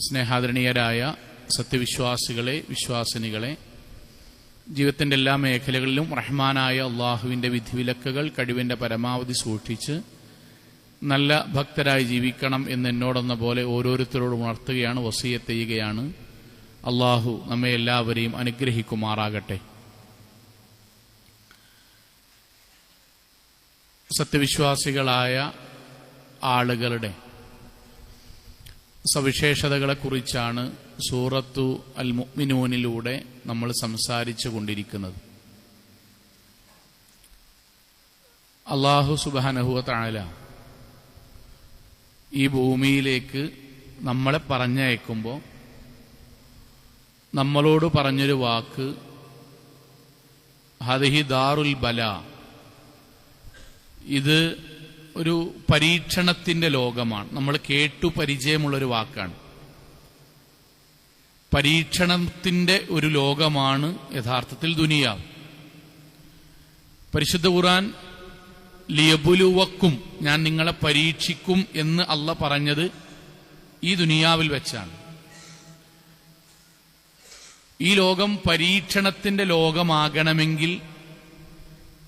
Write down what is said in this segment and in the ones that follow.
സ്നേഹാദരണീയരായ സത്യവിശ്വാസികളെ വിശ്വാസിനികളെ ജീവിതത്തിന്റെ എല്ലാ മേഖലകളിലും റഹ്മാനായ അള്ളാഹുവിന്റെ വിധിവിലക്കുകൾ കഴിവിന്റെ പരമാവധി സൂക്ഷിച്ച് നല്ല ഭക്തരായി ജീവിക്കണം എന്ന് എന്നോടെന്ന പോലെ ഓരോരുത്തരോടും ഉണർത്തുകയാണ് വസീയത്ത് ചെയ്യുകയാണ്. അള്ളാഹു നമ്മെ എല്ലാവരെയും അനുഗ്രഹിക്കുമാറാകട്ടെ. സത്യവിശ്വാസികളായ ആളുകളുടെ സവിശേഷതകളെക്കുറിച്ചാണ് സൂറത്തു അൽ മുഅ്മിനൂനിലൂടെ നമ്മൾ സംസാരിച്ചു കൊണ്ടിരിക്കുന്നത്. അള്ളാഹു സുബാനഹുവ താഴല ഈ ഭൂമിയിലേക്ക് നമ്മളെ പറഞ്ഞയക്കുമ്പോൾ നമ്മളോട് പറഞ്ഞൊരു വാക്ക് ഹദിഹി ദാറുൽ ബല. ഇത് ഒരു പരീക്ഷണത്തിന്റെ ലോകമാണ്. നമ്മൾ കേട്ടു പരിചയമുള്ളൊരു വാക്കാണ്. പരീക്ഷണത്തിന്റെ ഒരു ലോകമാണ് യഥാർത്ഥത്തിൽ ദുനിയാവ് പരിശുദ്ധ ഖുറാൻ ലിയബുലുവക്കും ഞാൻ നിങ്ങളെ പരീക്ഷിക്കും എന്ന് അല്ല പറഞ്ഞത് ഈ ദുനിയാവിൽ വെച്ചാണ്. ഈ ലോകം പരീക്ഷണത്തിന്റെ ലോകമാകണമെങ്കിൽ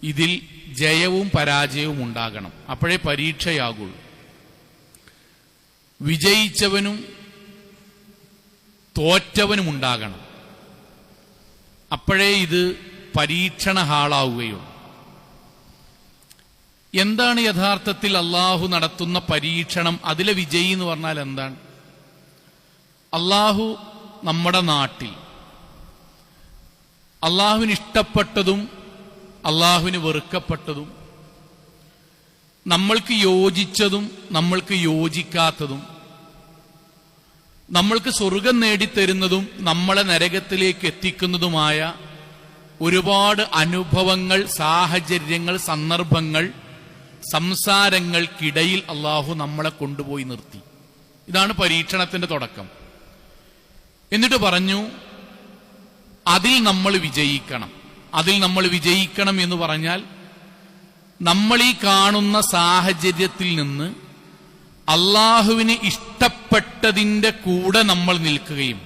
ഇതിൽ ജയവും പരാജയവും ഉണ്ടാകണം. അപ്പോഴേ പരീക്ഷയാകുള്ളൂ. വിജയിച്ചവനും തോറ്റവനും ഉണ്ടാകണം. അപ്പോഴേ ഇത് പരീക്ഷണ ഹാളാവുകയുള്ളൂ. എന്താണ് യഥാർത്ഥത്തിൽ അള്ളാഹു നടത്തുന്ന പരീക്ഷണം? അതിലെ വിജയി എന്ന് പറഞ്ഞാൽ എന്താണ്? അള്ളാഹു നമ്മുടെ നാട്ടിൽ അള്ളാഹുവിന് ഇഷ്ടപ്പെട്ടതും അള്ളാഹുവിന് വെറുക്കപ്പെട്ടതും നമ്മൾക്ക് യോജിച്ചതും നമ്മൾക്ക് യോജിക്കാത്തതും നമ്മൾക്ക് സ്വർഗം നേടിത്തരുന്നതും നമ്മളെ നരകത്തിലേക്ക് എത്തിക്കുന്നതുമായ ഒരുപാട് അനുഭവങ്ങൾ സാഹചര്യങ്ങൾ സന്ദർഭങ്ങൾ സംസാരങ്ങൾക്കിടയിൽ അള്ളാഹു നമ്മളെ കൊണ്ടുപോയി നിർത്തി. ഇതാണ് പരീക്ഷണത്തിന്റെ തുടക്കം. എന്നിട്ട് പറഞ്ഞു അതിൽ നമ്മൾ വിജയിക്കണം. അതിൽ നമ്മൾ വിജയിക്കണം എന്ന് പറഞ്ഞാൽ നമ്മൾ ഈ കാണുന്ന സാഹചര്യത്തിൽ നിന്ന് അള്ളാഹുവിന് ഇഷ്ടപ്പെട്ടതിന്റെ കൂടെ നമ്മൾ നിൽക്കുകയും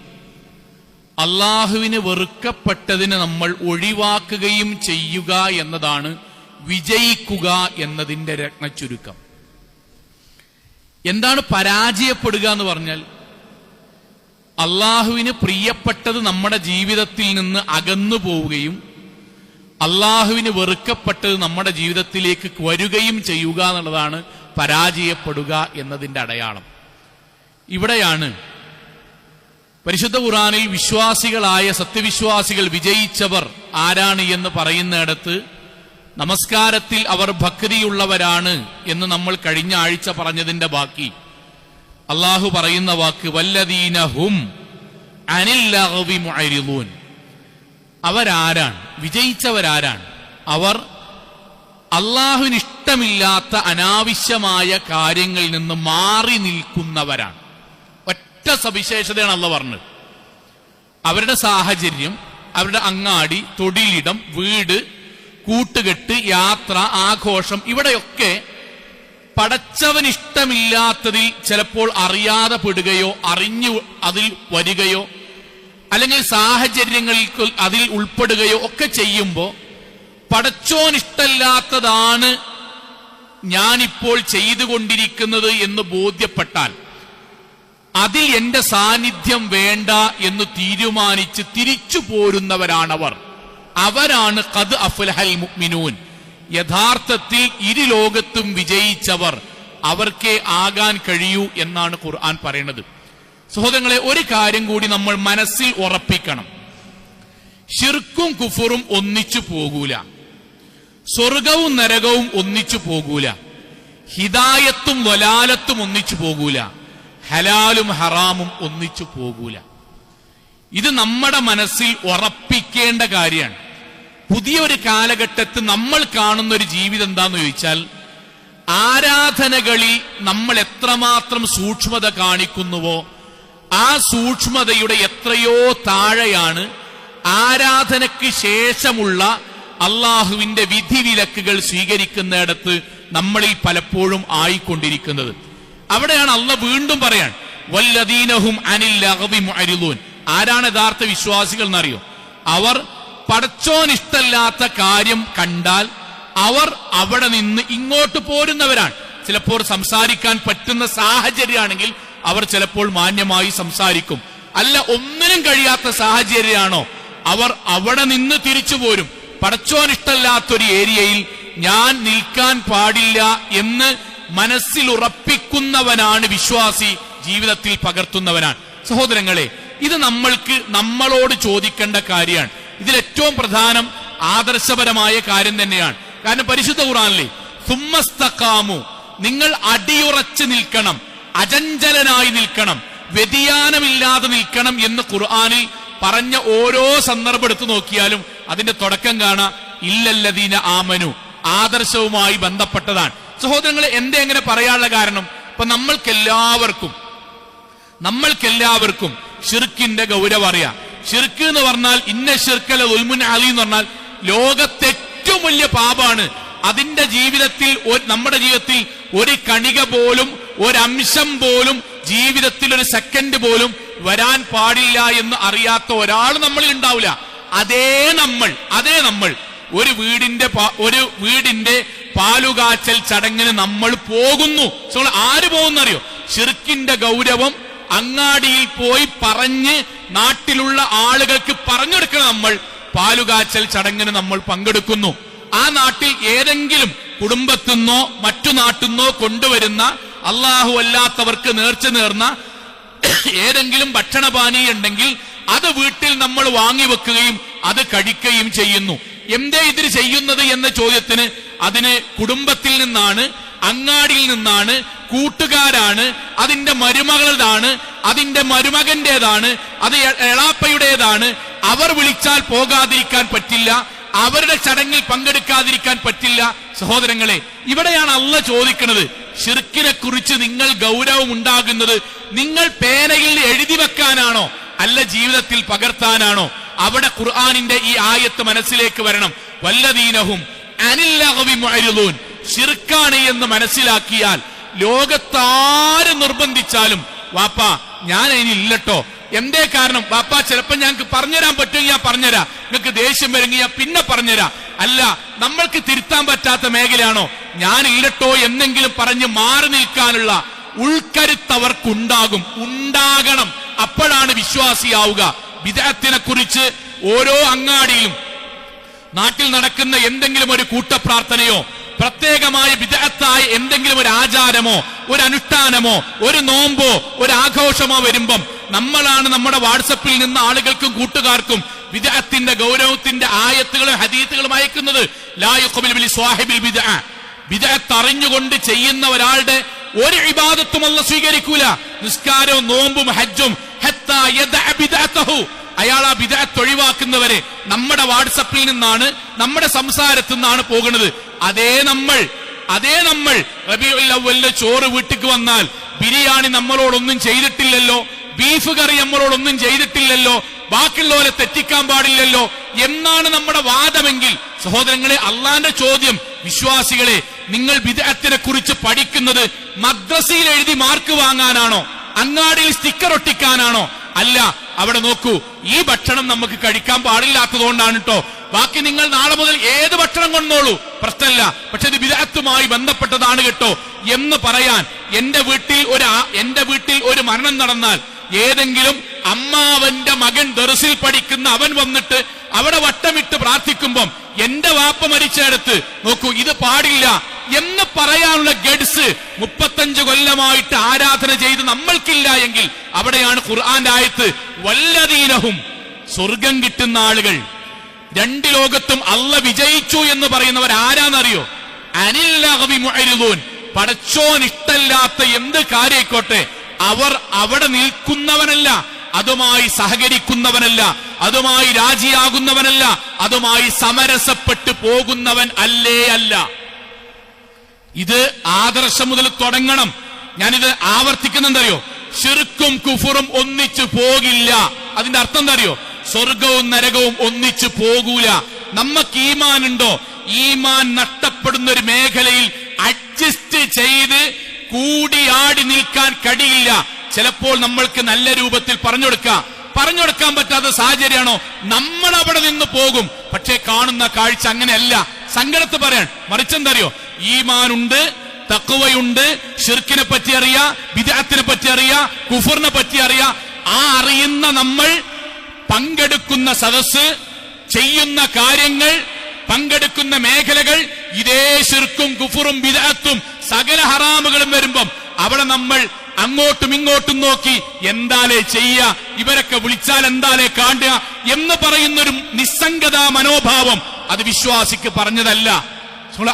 അള്ളാഹുവിന് വെറുക്കപ്പെട്ടതിനെ നമ്മൾ ഒഴിവാക്കുകയും ചെയ്യുക എന്നതാണ് വിജയിക്കുക എന്നതിന്റെ രത്നച്ചുരുക്കം. എന്താണ് പരാജയപ്പെടുക എന്ന് പറഞ്ഞാൽ അള്ളാഹുവിന് പ്രിയപ്പെട്ടത് നമ്മുടെ ജീവിതത്തിൽ നിന്ന് അകന്നു പോവുകയും അള്ളാഹുവിന് വെറുക്കപ്പെട്ടത് നമ്മുടെ ജീവിതത്തിലേക്ക് വരികയും ചെയ്യുക എന്നുള്ളതാണ് പരാജയപ്പെടുക എന്നതിന്റെ അടയാളം. ഇവിടെയാണ് പരിശുദ്ധ ഖുറാനിൽ വിശ്വാസികളായ സത്യവിശ്വാസികൾ വിജയിച്ചവർ ആരാണ് എന്ന് പറയുന്നിടത്ത് നമസ്കാരത്തിൽ അവർ ഭക്തിയുള്ളവരാണ് എന്ന് നമ്മൾ കഴിഞ്ഞ ആഴ്ച പറഞ്ഞതിന്റെ ബാക്കി. അള്ളാഹു പറയുന്ന വാക്ക് വല്ലദീന ഹും അനില്ലഹവി മുഅരിദൂൻ. അവരാരാണ്? വിജയിച്ചവരാരാണ്? അവർ അള്ളാഹുവിന് ഇഷ്ടമില്ലാത്ത അനാവശ്യമായ കാര്യങ്ങളിൽ നിന്ന് മാറി നിൽക്കുന്നവരാണ്. ഒറ്റ സവിശേഷതയാണ് അള്ള പറഞ്ഞത്. അവരുടെ സാഹചര്യം അവരുടെ അങ്ങാടി തൊടിലിടം വീട് കൂട്ടുകെട്ട് യാത്ര ആഘോഷം ഇവിടെയൊക്കെ പടച്ചവൻ ഇഷ്ടമില്ലാത്തതിൽ ചിലപ്പോൾ അറിയാതെ പെടുകയോ അറിഞ്ഞു അതിൽ വരികയോ അല്ലെങ്കിൽ സാഹചര്യങ്ങളിൽ അതിൽ ഉൾപ്പെടുകയോ ഒക്കെ ചെയ്യുമ്പോൾ പടച്ചോൻ ഇഷ്ടമില്ലാത്തതാണ് ഞാനിപ്പോൾ ചെയ്തുകൊണ്ടിരിക്കുന്നത് എന്ന് ബോധ്യപ്പെട്ടാൽ അതിൽ എന്റെ സാന്നിധ്യം വേണ്ട എന്ന് തീരുമാനിച്ച് തിരിച്ചു പോരുന്നവരാണവർ. അവരാണ് കത് അഫുൽഹൽ മുഅ്മിനൂൻ. യഥാർത്ഥത്തിൽ ഇരു ലോകത്തും വിജയിച്ചവർ. അവർക്കേ ആകാൻ കഴിയൂ എന്നാണ് ഖുർആൻ പറയുന്നത്. സഹോദരങ്ങളെ ഒരു കാര്യം കൂടി നമ്മൾ മനസ്സിൽ ഉറപ്പിക്കണം. ഷിർക്കും കുഫറും ഒന്നിച്ചു പോകൂല. സ്വർഗവും നരകവും ഒന്നിച്ചു പോകൂല. ഹിദായത്തും വലാലത്തും ഒന്നിച്ചു പോകൂല. ഹലാലും ഹറാമും ഒന്നിച്ചു പോകൂല. ഇത് നമ്മുടെ മനസ്സിൽ ഉറപ്പിക്കേണ്ട കാര്യമാണ്. പുതിയ ഒരു കാലഘട്ടത്ത് നമ്മൾ കാണുന്ന ഒരു ജീവിതം എന്താന്ന് ചോദിച്ചാൽ ആരാധനകളിൽ നമ്മൾ എത്രമാത്രം സൂക്ഷ്മത കാണിക്കുന്നുവോ ആ സൂക്ഷ്മതയുടെ എത്രയോ താഴെയാണ് ആരാധനയ്ക്ക് ശേഷമുള്ള അള്ളാഹുവിന്റെ വിധിവിലക്കുകൾ സ്വീകരിക്കുന്നിടത്ത് നമ്മളിൽ പലപ്പോഴും ആയിക്കൊണ്ടിരിക്കുന്നത്. അവിടെയാണ് അള്ള വീണ്ടും പറയാൻ വല്ലദീനഹും അനിൽ ആരാണ് യഥാർത്ഥ വിശ്വാസികൾ എന്നറിയോ? അവർ പടച്ചോൻ ഇഷ്ടല്ലാത്ത കാര്യം കണ്ടാൽ അവർ അവിടെ നിന്ന് ഇങ്ങോട്ട് പോരുന്നവരാണ്. ചിലപ്പോൾ സംസാരിക്കാൻ പറ്റുന്ന സാഹചര്യമാണെങ്കിൽ അവർ ചിലപ്പോൾ മാന്യമായി സംസാരിക്കും. അല്ല ഒന്നിനും കഴിയാത്ത സാഹചര്യമാണോ? അവർ അവിടെ നിന്ന് തിരിച്ചു പോരും. പടച്ചോൻ ഇഷ്ടല്ലാത്തൊരു ഏരിയയിൽ ഞാൻ നിൽക്കാൻ പാടില്ല എന്ന് മനസ്സിൽ ഉറപ്പിക്കുന്നവനാണ് വിശ്വാസി ജീവിതത്തിൽ പകർത്തുന്നവനാണ്. സഹോദരങ്ങളെ ഇത് നമ്മൾക്ക് നമ്മളോട് ചോദിക്കേണ്ട കാര്യമാണ്. ഇതിൽ ഏറ്റവും പ്രധാനം ആദർശപരമായ കാര്യം തന്നെയാണ്. കാരണം പരിശുദ്ധ ഖുറാനിലെ സുമ്മസ്തക്കാമു നിങ്ങൾ അടിയുറച്ച് നിൽക്കണം. അചഞ്ചലനായി നിൽക്കണം. വ്യതിയാനമില്ലാതെ നിൽക്കണം എന്ന് ഖുർആാനിൽ പറഞ്ഞ ഓരോ സന്ദർഭം എടുത്തു നോക്കിയാലും അതിന്റെ തുടക്കം കാണാ. ഇല്ലല്ലദീന ആമനു. ആദർശവുമായി ബന്ധപ്പെട്ടതാണ്. സഹോദരങ്ങൾ എന്തേ എങ്ങനെ പറയാനുള്ള കാരണം? ഇപ്പൊ നമ്മൾക്കെല്ലാവർക്കും നമ്മൾക്കെല്ലാവർക്കും ഷിർക്കിന്റെ ഗൗരവം അറിയാം. ഷിർക്ക് എന്ന് പറഞ്ഞാൽ ഇന്ന ഷിർക്കല ഉൽമുൻ അലി എന്ന് പറഞ്ഞാൽ ലോകത്തെ ഏറ്റവും വലിയ പാപാണ്. അതിന്റെ ജീവിതത്തിൽ നമ്മുടെ ജീവിതത്തിൽ ഒരു കണിക പോലും ഒരംശം പോലും ജീവിതത്തിൽ ഒരു സെക്കൻഡ് പോലും വരാൻ പാടില്ല എന്ന് അറിയാത്ത ഒരാൾ നമ്മളിൽ ഉണ്ടാവില്ല. അതേ നമ്മൾ അതേ നമ്മൾ. ഒരു വീടിന്റെ ഒരു വീടിന്റെ പാലുകാച്ചൽ ചടങ്ങിന് നമ്മൾ പോകുന്നു. ആര് പോകുന്നറിയോ? ഷിർക്കിന്റെ ഗൗരവം അങ്ങാടിയിൽ പോയി പറഞ്ഞ് നാട്ടിലുള്ള ആളുകൾക്ക് പറഞ്ഞെടുക്കണം നമ്മൾ. പാലുകാച്ചൽ ചടങ്ങിന് നമ്മൾ പങ്കെടുക്കുന്നു. ആ നാട്ടിൽ ഏതെങ്കിലും കുടുംബത്തിന്നോ മറ്റു നാട്ടിൽ നിന്നോ കൊണ്ടുവരുന്ന അള്ളാഹു അല്ലാത്തവർക്ക് നേർച്ച നേർന്ന ഏതെങ്കിലും ഭക്ഷണപാനീയം ഉണ്ടെങ്കിൽ അത് വീട്ടിൽ നമ്മൾ വാങ്ങി വെക്കുകയും അത് കഴിക്കുകയും ചെയ്യുന്നു. എന്തേ ഇതിന് ചെയ്യുന്നത് എന്ന ചോദ്യത്തിന് അതിന് കുടുംബത്തിൽ നിന്നാണ് അങ്ങാടിയിൽ നിന്നാണ് കൂട്ടുകാരാണ് അതിന്റെ മരുമകളുടേതാണ് അതിന്റെ മരുമകന്റേതാണ് അത് എളാപ്പയുടേതാണ്. അവർ വിളിച്ചാൽ പോകാതിരിക്കാൻ പറ്റില്ല. അവരുടെ ചടങ്ങിൽ പങ്കെടുക്കാതിരിക്കാൻ പറ്റില്ല. സഹോദരങ്ങളെ ഇവിടെയാണ് അല്ല ചോദിക്കുന്നത് ഷിർക്കിനെ കുറിച്ച് നിങ്ങൾ ഗൗരവം ഉണ്ടാകുന്നത് നിങ്ങൾ പേനയിൽ എഴുതി വെക്കാനാണോ? അല്ല ജീവിതത്തിൽ പകർത്താനാണോ? അവിടെ ഖുർആാനിന്റെ ഈ ആയത്ത് മനസ്സിലേക്ക് വരണം. വല്ലദീനഹും മുഅരിദൂൻ. ഷിർക്കാണ് എന്ന് മനസ്സിലാക്കിയാൽ ലോകത്താരും നിർബന്ധിച്ചാലും വാപ്പ ഞാൻ അതിനില്ലട്ടോ എന്തേ കാരണം? ബാപ്പ ചിലപ്പോൾ ഞങ്ങൾക്ക് പറഞ്ഞുതരാൻ പറ്റുമെങ്കിൽ ഞാൻ പറഞ്ഞുതരാം. നിങ്ങൾക്ക് ദേഷ്യം വരുമെങ്കിൽ ഞാൻ പിന്നെ പറഞ്ഞുതരാം. അല്ല നമ്മൾക്ക് തിരുത്താൻ പറ്റാത്ത മേഖലയാണോ? ഞാൻ ഇരട്ടോ എന്നെങ്കിലും പറഞ്ഞ് മാറി നിൽക്കാനുള്ള ഉൾക്കരുത്തവർക്കുണ്ടാകും. ഉണ്ടാകണം. അപ്പോഴാണ് വിശ്വാസിയാവുക. വിദേഹത്തിനെ കുറിച്ച് ഓരോ അങ്ങാടിയിലും നാട്ടിൽ നടക്കുന്ന എന്തെങ്കിലും ഒരു കൂട്ടപ്രാർത്ഥനയോ പ്രത്യേകമായ വിദഗ്ധത്തായി എന്തെങ്കിലും ഒരു ആചാരമോ ഒരു അനുഷ്ഠാനമോ ഒരു നോമ്പോ ഒരു ആഘോഷമോ വരുമ്പം നമ്മളാണ് നമ്മുടെ വാട്സപ്പിൽ നിന്ന് ആളുകൾക്കും കൂട്ടുകാർക്കും വിദഗ്ധത്തിന്റെ ഗൗരവത്തിന്റെ ആയത്തുകളും ഹദീത്തുകളും അയക്കുന്നത്. ബിദഅത്ത് അറിഞ്ഞുകൊണ്ട് ചെയ്യുന്ന ഒരാളുടെ ഒരു ഇബാദത്തും അല്ല സ്വീകരിക്കൂല നിസ്കാരവും നോമ്പും ഹജ്ജും ഹത്താ. അയാൾ ആ വിദഗ്ധ ഒഴിവാക്കുന്നവരെ നമ്മുടെ വാട്സപ്പിൽ നിന്നാണ് നമ്മുടെ സംസാരത്തിൽ നിന്നാണ് പോകുന്നത്. അതേ നമ്മൾ അതേ നമ്മൾ റബിയുൽ അവ്വലിന്റെ ചോറ് വീട്ടിക്ക് വന്നാൽ ബിരിയാണി നമ്മളോടൊന്നും ചെയ്തിട്ടില്ലല്ലോ ബീഫ് കറി നമ്മളോടൊന്നും ചെയ്തിട്ടില്ലല്ലോ ബാക്കിയുള്ളവരെ തെറ്റിക്കാൻ പാടില്ലല്ലോ എന്നാണ് നമ്മുടെ വാദമെങ്കിൽ സഹോദരങ്ങളെ അള്ളാന്റെ ചോദ്യം വിശ്വാസികളെ നിങ്ങൾ വിദഗ്ധത്തിനെ കുറിച്ച് പഠിക്കുന്നത് മദ്രസയിൽ എഴുതി മാർക്ക് വാങ്ങാനാണോ? അങ്ങാടിയിൽ സ്റ്റിക്കർ ഒട്ടിക്കാനാണോ? അല്ല അവിടെ നോക്കൂ ഈ ഭക്ഷണം നമുക്ക് കഴിക്കാൻ പാടില്ലാത്തതുകൊണ്ടാണ് കേട്ടോ ബാക്കി നിങ്ങൾ നാളെ മുതൽ ഏത് ഭക്ഷണം കൊണ്ടോളൂ? പ്രശ്നമില്ല. പക്ഷെ ഇത് വിദഗ്ധമായി ബന്ധപ്പെട്ടതാണ് കേട്ടോ. എന്ന് പറയാൻ എന്റെ വീട്ടിൽ ഒരു എന്റെ വീട്ടിൽ ഒരു മരണം നടന്നാൽ ഏതെങ്കിലും അമ്മാവന്റെ മകൻ ദർസിൽ പഠിക്കുന്ന അവൻ വന്നിട്ട് അവിടെ വട്ടമിട്ട് പ്രാർത്ഥിക്കുമ്പം എന്റെ വാപ്പ മരിച്ചെടുത്ത് നോക്കൂ ഇത് പാടില്ല എന്ന് പറയാനുള്ള ഗഡ്സ് മുപ്പത്തഞ്ച് കൊല്ലമായിട്ട് ആരാധന ചെയ്ത് നമ്മൾക്കില്ല എങ്കിൽ അവിടെയാണ് ഖുർആന്റെ ആയത്ത് വല്ലതീനഹും സ്വർഗം കിട്ടുന്ന ആളുകൾ. രണ്ട് ലോകത്തും അല്ല വിജയിച്ചു എന്ന് പറയുന്നവർ ആരാന്നറിയോ? മുഅരിദൂൻ. പടച്ചോൻ ഇഷ്ടല്ലാത്ത എന്ത് കാര്യായിക്കോട്ടെ അവർ അവിടെ നിൽക്കുന്നവനല്ല അതുമായി സഹകരിക്കുന്നവനല്ല അതുമായി രാജിയാകുന്നവനല്ല അതുമായി സമരസപ്പെട്ടു പോകുന്നവൻ അല്ലേ അല്ല. ഇത് ആദർശം മുതൽ തുടങ്ങണം. ഞാനിത് ആവർത്തിക്കുന്നെന്തറിയോ? ഷിർക്കും കുഫറും ഒന്നിച്ചു പോകില്ല. അതിന്റെ അർത്ഥം എന്തറിയോ? സ്വർഗവും നരകവും ഒന്നിച്ചു പോകൂല. നമുക്ക് ഉണ്ടോ ഈമാൻ നഷ്ടപ്പെടുന്ന ഒരു മേഖലയിൽ അഡ്ജസ്റ്റ് ചെയ്ത് കൂടിയാടി നിൽക്കാൻ കഴിയില്ല ചിലപ്പോൾ നമ്മൾക്ക് നല്ല രൂപത്തിൽ പറഞ്ഞു കൊടുക്കാം. പറഞ്ഞു കൊടുക്കാൻ പറ്റാത്ത സാഹചര്യമാണോ? നമ്മൾ അവിടെ നിന്ന് പോകും. പക്ഷേ കാണുന്ന കാഴ്ച അങ്ങനെയല്ല. സങ്കടത്ത് പറയാൻ. മറിച്ചെന്തറിയോ ഈമാനുണ്ട് തക്കുവയുണ്ട് ഷിർക്കിനെ പറ്റി അറിയാ വിദാത്തിനെ പറ്റി അറിയാ കുഫറിനെ പറ്റി അറിയാ. ആ അറിയുന്ന നമ്മൾ പങ്കെടുക്കുന്ന സദസ് ചെയ്യുന്ന കാര്യങ്ങൾ പങ്കെടുക്കുന്ന മേഖലകൾ ഇതേ ശിർക്കും കുഫറും വിദാത്തും സകല ഹറാമുകളും വരുമ്പം അവിടെ നമ്മൾ അങ്ങോട്ടും ഇങ്ങോട്ടും നോക്കി എന്താലേ ചെയ്യ ഇവരൊക്കെ വിളിച്ചാൽ എന്താലേ കാണുക എന്ന് പറയുന്നൊരു നിസ്സംഗതാ മനോഭാവം അത് വിശ്വാസിക്ക് പറഞ്ഞതല്ല.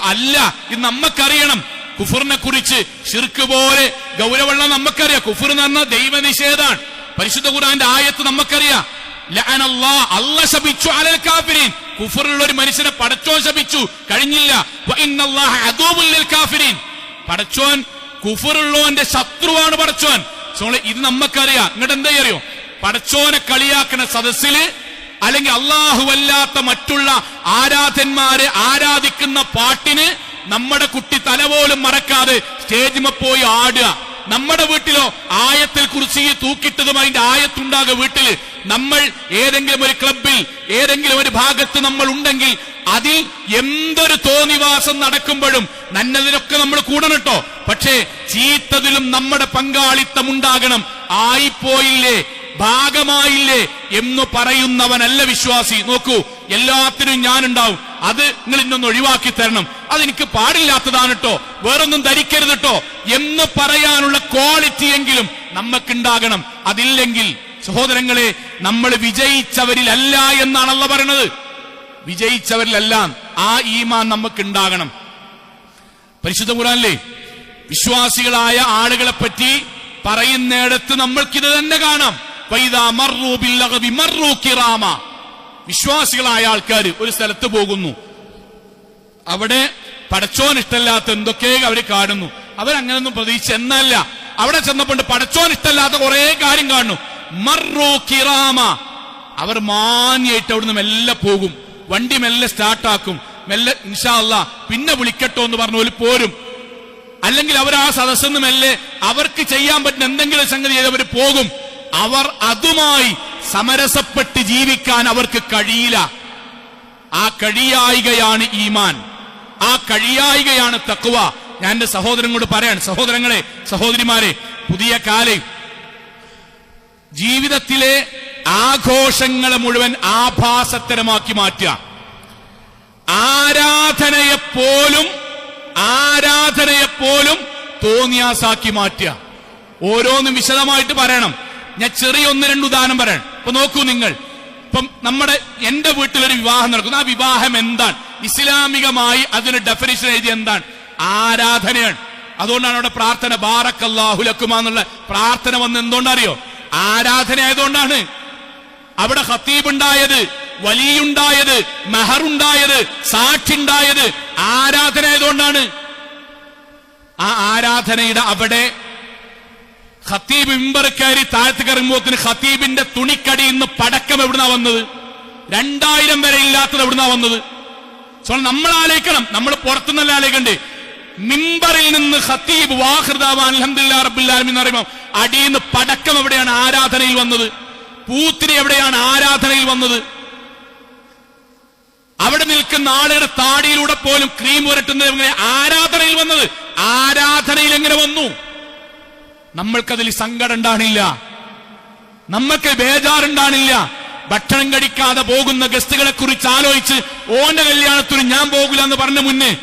അല്ല ഇത് നമ്മക്കറിയണം. കുഫറിനെ കുറിച്ച് ഷിർക്ക് പോലെ ഗൗരവമുള്ള നമുക്കറിയാം കുഫർ എന്ന് പറഞ്ഞാൽ ദൈവനിഷേധാണ്. പരിശുദ്ധ ഖുർആന്റെ ആയത്ത് നമുക്കറിയാം അല്ല ശപിച്ചു അലൽ കാഫിരീൻ. കുഫറുള്ള ഒരു മനുഷ്യനെ പടച്ചോ ശപിച്ചു കഴിഞ്ഞില്ല. കാഫിരീൻ. പടച്ചോൻ കുഫറുള്ളവന്റെ ശത്രുവാണ് പടച്ചോൻ. ഇത് നമുക്കറിയാം ഇങ്ങോട്ട് എന്താ അറിയോ പടച്ചോനെ കളിയാക്കുന്ന സദസ്സിൽ അല്ലെങ്കിൽ അല്ലാഹുവല്ലാത്ത മറ്റുള്ള ആരാധന്മാരെ ആരാധിക്കുന്ന പാട്ടിന് നമ്മുടെ കുട്ടി തല പോലും മറക്കാതെ സ്റ്റേജിമ പോയി ആടുക. നമ്മുടെ വീട്ടിലോ ആയത്തിൽ കുറിച്ച് തൂക്കിട്ടതും അതിന്റെ ആയത്തുണ്ടാകുക വീട്ടിൽ നമ്മൾ ഏതെങ്കിലും ഒരു ക്ലബിൽ ഏതെങ്കിലും ഒരു ഭാഗത്ത് നമ്മൾ ഉണ്ടെങ്കിൽ അതിൽ എന്തൊരു തോന്നിവാസം നടക്കുമ്പോഴും നല്ലതിനൊക്കെ നമ്മൾ കൂടണട്ടോ പക്ഷേ ചീത്തതിലും നമ്മുടെ പങ്കാളിത്തം ഉണ്ടാകണം. ആയിപ്പോയില്ലേ? ഭാഗമായില്ലേ എന്ന് പറയുന്നവനല്ല വിശ്വാസി. നോക്കൂ എല്ലാത്തിനും ഞാനുണ്ടാവും. അത് നിങ്ങൾ ഇന്നൊന്ന് ഒഴിവാക്കി തരണം. അതെനിക്ക് പാടില്ലാത്തതാണ് കേട്ടോ വേറൊന്നും ധരിക്കരുത് കേട്ടോ എന്ന് പറയാനുള്ള ക്വാളിറ്റി എങ്കിലും നമുക്കുണ്ടാകണം അതില്ലെങ്കിൽ സഹോദരങ്ങളെ നമ്മൾ വിജയിച്ചവരിലല്ല എന്നാണല്ലോ പറയണത്. വിജയിച്ചവരിലല്ല. ആ ഈമാൻ നമുക്കുണ്ടാകണം പരിശുദ്ധ ഖുറാനിലെ വിശ്വാസികളായ ആളുകളെ പറ്റി പറയുന്നിടത്ത് നമ്മൾക്കിത് തന്നെ കാണാം. വിശ്വാസികളായ ആൾക്കാർ ഒരു സ്ഥലത്ത് പോകുന്നു. അവിടെ പടച്ചോൻ ഇഷ്ടമല്ലാത്ത എന്തൊക്കെ അവർ കാണുന്നു. അവരങ്ങനൊന്നും പ്രതീക്ഷിച്ച എന്നല്ല. അവിടെ ചെന്നപ്പോൾ പടച്ചോൻ ഇഷ്ടമല്ലാത്ത കുറെ കാര്യം കാണുന്നു. മറോ കിറാമ. അവർ മാന്യായിട്ട് അവിടുന്ന് മെല്ലെ പോകും. വണ്ടി മെല്ലെ സ്റ്റാർട്ടാക്കും. മെല്ലെ ഇൻഷാല്ല പിന്നെ വിളിക്കട്ടോ എന്ന് പറഞ്ഞു ഒരു പോരും. അല്ലെങ്കിൽ അവർ ആ സദസ്സിന്ന് മെല്ലെ അവർക്ക് ചെയ്യാൻ പറ്റുന്ന എന്തെങ്കിലും സംഗതി ചെയ്ത് അവർ പോകും. അവർ അതുമായി സമരസപ്പെട്ട് ജീവിക്കാൻ അവർക്ക് കഴിയില്ല. ആ കഴിയായികയാണ് ഈമാൻ. ആ കഴിയായികയാണ് തക്കുവ ഞാൻ എന്റെ സഹോദരങ്ങളോട് പറയാണ് സഹോദരങ്ങളെ സഹോദരിമാരെ പുതിയ കാലെ. ജീവിതത്തിലെ ആഘോഷങ്ങളെ മുഴുവൻ ആഭാസത്തരമാക്കി മാറ്റുക. ആരാധനയെപ്പോലും ആരാധനയെപ്പോലും തോന്നിയാസാക്കി മാറ്റുക. ഓരോന്നും വിശദമായിട്ട് പറയണം. ഞാൻ ചെറിയ ഒന്ന് രണ്ട് ഉദാഹരണം പറയാം ഇപ്പൊ നോക്കൂ നിങ്ങൾ. ഇപ്പം നമ്മുടെ എന്റെ വീട്ടിലൊരു വിവാഹം നടക്കുന്നു. ആ വിവാഹം എന്താണ്? ഇസ്ലാമികമായി അതിന് ഡെഫിനിഷൻ എഴുതി എന്താണ്? ആരാധനയാണ്. അതുകൊണ്ടാണ് അവിടെ പ്രാർത്ഥന ബാറക്കല്ലാഹുലക്കുമാന്നുള്ള പ്രാർത്ഥന വന്ന് എന്തുകൊണ്ടറിയോ? ആരാധന ആയതുകൊണ്ടാണ് അവിടെ ഹത്തീബ് ഉണ്ടായത് വലിയുണ്ടായത് മെഹറുണ്ടായത് സാക്ഷി ഉണ്ടായത് ആരാധന ആയതുകൊണ്ടാണ് ആ ആരാധനയുടെ അവിടെ ഖത്തീബ് ഇമ്പറക്കാരി താഴത്ത് കറങ്ങുമ്പോത്തിന് ഖത്തീബിന്റെ തുണിക്കടി ഇന്ന് പടക്കം എവിടുന്നാ വന്നത്? രണ്ടായിരം വരെ ഇല്ലാത്തത് എവിടുന്നാ വന്നത്? സോ നമ്മൾ ആലോചിക്കണം. നമ്മൾ പുറത്തുനിന്നല്ല ആലോചിക്കണ്ടേ? മിമ്പറിൽ നിന്ന് ഖത്തീബ് വാഹൃദാവാൻ അലഹദില്ലാ റബ്ബില്ലാലും എന്ന് പറയുമ്പോൾ അടിയിൽ നിന്ന് പടക്കം എവിടെയാണ് ആരാധനയിൽ വന്നത്? പൂത്തിരി എവിടെയാണ് ആരാധനയിൽ വന്നത്? അവിടെ നിൽക്കുന്ന ആളുകളുടെ താടിയിലൂടെ പോലും ക്രീം പുരട്ടുന്നത് ആരാധനയിൽ വന്നത്? ആരാധനയിൽ എങ്ങനെ വന്നു? നമ്മൾക്കതിൽ സങ്കടം ഉണ്ടാണില്ല. നമ്മൾക്ക് ബേജാറുണ്ടാണില്ല. ഭക്ഷണം കഴിക്കാതെ പോകുന്ന ഗസ്റ്റുകളെ കുറിച്ച് ആലോചിച്ച് ഓന്റെ കല്യാണത്തിന് ഞാൻ പോകില്ല എന്ന് പറഞ്ഞ മുന്നേ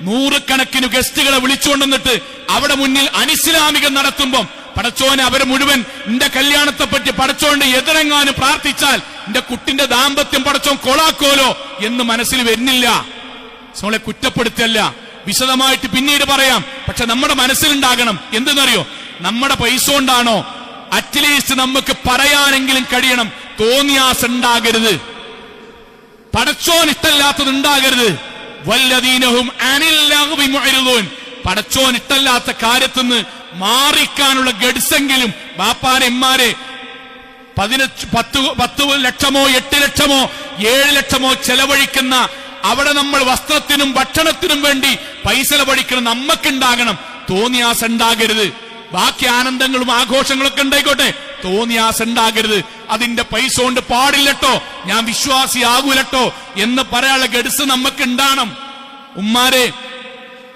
നൂറുകണക്കിന് ഗസ്റ്റുകളെ വിളിച്ചുകൊണ്ടുവന്നിട്ട് അവിടെ മുന്നിൽ അനിസ്ലാമികം നടത്തുമ്പോൾ പടച്ചോനെ അവരെ മുഴുവൻ എന്റെ കല്യാണത്തെ പറ്റി പടച്ചോണ്ട് എതിരെങ്ങാനും പ്രാർത്ഥിച്ചാൽ എന്റെ കുട്ടിന്റെ ദാമ്പത്യം പടച്ചോൻ കൊളാക്കോലോ എന്ന് മനസ്സിൽ വരുന്നില്ല. നമ്മളെ കുറ്റപ്പെടുത്തല്ല. വിശദമായിട്ട് പിന്നീട് പറയാം. പക്ഷെ നമ്മുടെ മനസ്സിലുണ്ടാകണം. എന്തെന്നറിയോ? നമ്മുടെ പൈസ കൊണ്ടാണോ അറ്റ്ലീസ്റ്റ് നമുക്ക് പറയാനെങ്കിലും കഴിയണം. തോന്നിയാസ് ഉണ്ടാകരുത്. പടച്ചോൻ ഇഷ്ടല്ലാത്തത് ഉണ്ടാകരുത്. വല്ലതീനവും മുഅരിദൂൻ പടച്ചോൻ ഇഷ്ടല്ലാത്ത കാര്യത്തിന്ന് മാറിക്കാനുള്ള ഗഡ്സെങ്കിലും ബാപ്പാരെ ഇമ്മാരെ പതിനഞ്ച് പത്ത് പത്ത് ലക്ഷമോ എട്ട് ലക്ഷമോ ഏഴ് ലക്ഷമോ ചെലവഴിക്കുന്ന അവിടെ നമ്മൾ വസ്ത്രത്തിനും ഭക്ഷണത്തിനും വേണ്ടി പൈസ ചെലവഴിക്കണം നമുക്കുണ്ടാകണം തോന്നിയാസ് ഉണ്ടാകരുത്. ബാക്കി ആനന്ദങ്ങളും ആഘോഷങ്ങളൊക്കെ ഉണ്ടായിക്കോട്ടെ. തോന്നിയാസ് ഉണ്ടാകരുത്. അതിന്റെ പൈസ കൊണ്ട് പാടില്ലട്ടോ. ഞാൻ വിശ്വാസിയാകൂലട്ടോ എന്ന് പറയാനുള്ള ഗഡ്സ് നമുക്ക് ഉണ്ടാണം ഉമ്മാരെ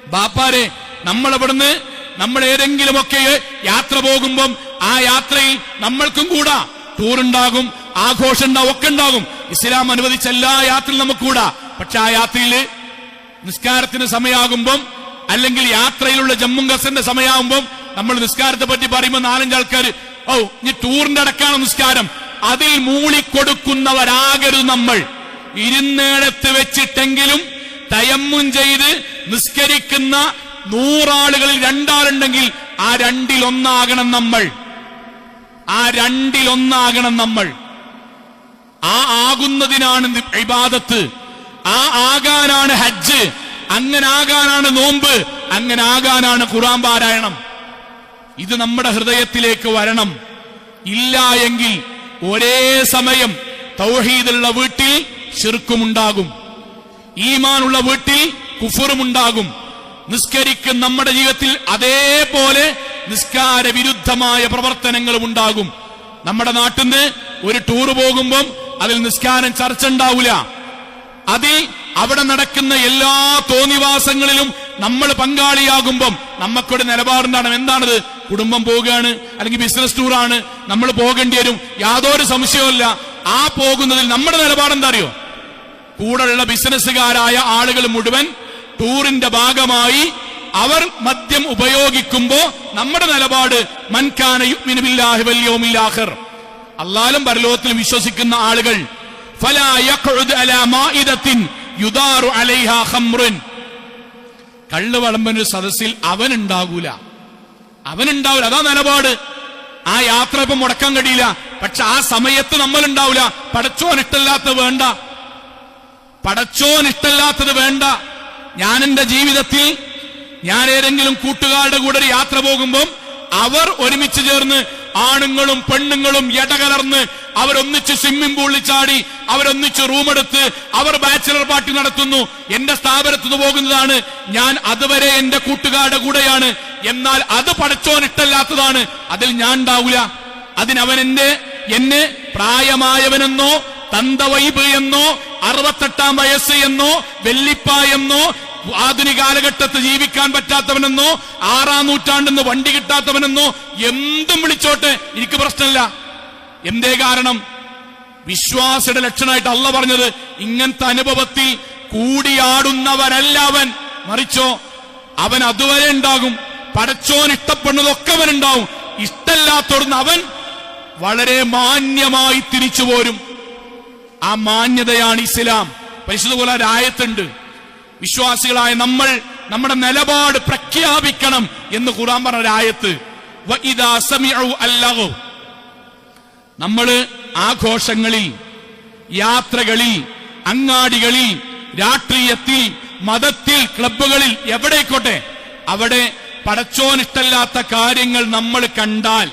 ബാപ്പാരെ നമ്മൾ ഇവിടുന്ന് നമ്മൾ ഏതെങ്കിലുമൊക്കെ യാത്ര പോകുമ്പം ആ യാത്രയിൽ നമ്മൾക്കും കൂടാ. ടൂർ ഉണ്ടാകും ആഘോഷം ഉണ്ടാവും ഒക്കെ ഉണ്ടാകും. ഇസ്ലാം അനുവദിച്ച എല്ലാ യാത്രയും നമുക്ക് കൂടാ. പക്ഷെ ആ യാത്രയിൽ നിസ്കാരത്തിന് സമയമാകുമ്പം അല്ലെങ്കിൽ യാത്രയിലുള്ള ജമ്മും കസന്റെ സമയമാകുമ്പം നമ്മൾ നിസ്കാരത്തെ പറ്റി പറയുമ്പോൾ നാലഞ്ച് ആൾക്കാർ ഓ ഇനി ടൂറിന്റെ അടക്കാണ് നിസ്കാരം. അതിൽ മൂളിക്കൊടുക്കുന്നവരാകരുത് നമ്മൾ. ഇരുന്നേടത്ത് വെച്ചിട്ടെങ്കിലും തയമ്മും ചെയ്ത് നിസ്കരിക്കുന്ന നൂറാളുകളിൽ രണ്ടാളുണ്ടെങ്കിൽ ആ രണ്ടിൽ ഒന്നാകണം നമ്മൾ. ആ രണ്ടിൽ ഒന്നാകണം നമ്മൾ. ആ ആകുന്നതിനാണ് ഇബാദത്ത്. ആ ആകാനാണ് ഹജ്ജ്. അങ്ങനെ ആകാനാണ് നോമ്പ്. അങ്ങനെ ആകാനാണ് ഖുറാൻ പാരായണം. ഇത് നമ്മുടെ ഹൃദയത്തിലേക്ക് വരണം. ഇല്ല എങ്കിൽ ഒരേ സമയം തൗഹീദുള്ള വീട്ടിൽ ശിർക്കുമുണ്ടാകും. ഈമാനുള്ള വീട്ടിൽ കുഫറുമുണ്ടാകും. നിസ്കരിക്കും നമ്മുടെ ജീവിതത്തിൽ അതേപോലെ നിസ്കാര വിരുദ്ധമായ പ്രവർത്തനങ്ങളും ഉണ്ടാകും. നമ്മുടെ നാട്ടിൽ നിന്ന് ഒരു ടൂർ പോകുമ്പം അതിൽ നിസ്കാരം ചർച്ച ഉണ്ടാവില്ല അതിൽ അവിടെ നടക്കുന്ന എല്ലാ തോന്നിവാസങ്ങളിലും നമ്മൾ പങ്കാളിയാകുമ്പം നമുക്കൊരു നിലപാടുണ്ടാണ് എന്താണത്? കുടുംബം പോവുകയാണ് അല്ലെങ്കിൽ ബിസിനസ് ടൂറാണ് നമ്മൾ പോകേണ്ടി വരും. യാതൊരു സംശയവുമില്ല ആ പോകുന്നതിൽ നമ്മുടെ നിലപാടെന്താ അറിയോ? കൂടെയുള്ള ബിസിനസ്സുകാരായ ആളുകൾ മുഴുവൻ ടൂറിന്റെ ഭാഗമായി അവർ മദ്യം ഉപയോഗിക്കുമ്പോ നമ്മുടെ നിലപാട് മൻകാന യുഅ്മിനു ബില്ലാഹി വൽ യൗമിൽ ആഖിർ അല്ലാലും പരലോകത്തിൽ വിശ്വസിക്കുന്ന ആളുകൾ ഫലാ യഖ്ഉദ് അലാ മാഇദത്തിൻ യുദാറു അലൈഹാ ഖംറുൻ. കള്ള് വളമ്പന് സദസ്സിൽ അവൻ ഉണ്ടാകൂല. അവനുണ്ടാവില്ല. അതാ നിലപാട്. ആ യാത്ര ഇപ്പൊ മുടക്കാൻ കഴിയില്ല. പക്ഷെ ആ സമയത്ത് നമ്മൾ ഉണ്ടാവില്ല പടച്ചോൻ ഇഷ്ടല്ലാത്ത വേണ്ട. പടച്ചോൻ ഇഷ്ടല്ലാത്തത് വേണ്ട. ഞാൻ എന്റെ ജീവിതത്തിൽ ഞാൻ ഏതെങ്കിലും കൂട്ടുകാരുടെ കൂടെ ഒരു യാത്ര പോകുമ്പോൾ അവർ ഒരുമിച്ച് ചേർന്ന് ആണുങ്ങളും പെണ്ണുങ്ങളും ഇടകലർന്ന് അവരൊന്നിച്ച് സ്വിമ്മിംഗ് പൂളിൽ ചാടി അവരൊന്നിച്ച് റൂമെടുത്ത് അവർ ബാച്ചിലർ പാർട്ടി നടത്തുന്നു. എന്റെ സ്ഥാപനത്തിൽ പോകുന്നതാണ്. ഞാൻ അതുവരെ എന്റെ കൂട്ടുകാരുടെ കൂടെയാണ്. എന്നാൽ അത് പടച്ചോൻ ഇട്ടല്ലാത്തതാണ് അതിൽ ഞാൻ ഉണ്ടാവൂല. അതിനവൻ എന്റെ എന്നെ പ്രായമായവനെന്നോ തന്തവൈബ് എന്നോ അറുപത്തെട്ടാം വയസ്സ് എന്നോ വെല്ലിപ്പ എന്നോ ആധുനിക കാലഘട്ടത്ത് ജീവിക്കാൻ പറ്റാത്തവനെന്നോ ആറാം നൂറ്റാണ്ടെന്ന് വണ്ടി കിട്ടാത്തവനെന്നോ എന്തും വിളിച്ചോട്ടെ എനിക്ക് പ്രശ്നമില്ല. എന്തേ കാരണം? വിശ്വാസിയുടെ ലക്ഷണമായിട്ട് അല്ല പറഞ്ഞത്. ഇങ്ങനത്തെ അനുഭവത്തിൽ കൂടിയാടുന്നവരല്ല അവൻ. മറിച്ചോ അവൻ അതുവരെ ഉണ്ടാകും. പടച്ചോൻ ഇഷ്ടപ്പെടുന്നതൊക്കെ അവൻ ഉണ്ടാവും ഇഷ്ടല്ലാത്തോടുന്ന് അവൻ വളരെ മാന്യമായി തിരിച്ചു പോരും ആ മാന്യതയാണ് ഇസ്ലാം. പരിശുദ്ധ പോലെ രായത്തുണ്ട് വിശ്വാസികളായ നമ്മൾ നമ്മുടെ നിലപാട് പ്രഖ്യാപിക്കണം എന്ന് ഖുറാൻ പറഞ്ഞ അല്ലഹു നമ്മൾ ആഘോഷങ്ങളിൽ യാത്രകളിൽ അങ്ങാടികളിൽ രാഷ്ട്രീയത്തിൽ മതത്തിൽ ക്ലബുകളിൽ എവിടേക്കോട്ടെ അവിടെ പടച്ചോനിഷ്ടല്ലാത്ത കാര്യങ്ങൾ നമ്മൾ കണ്ടാൽ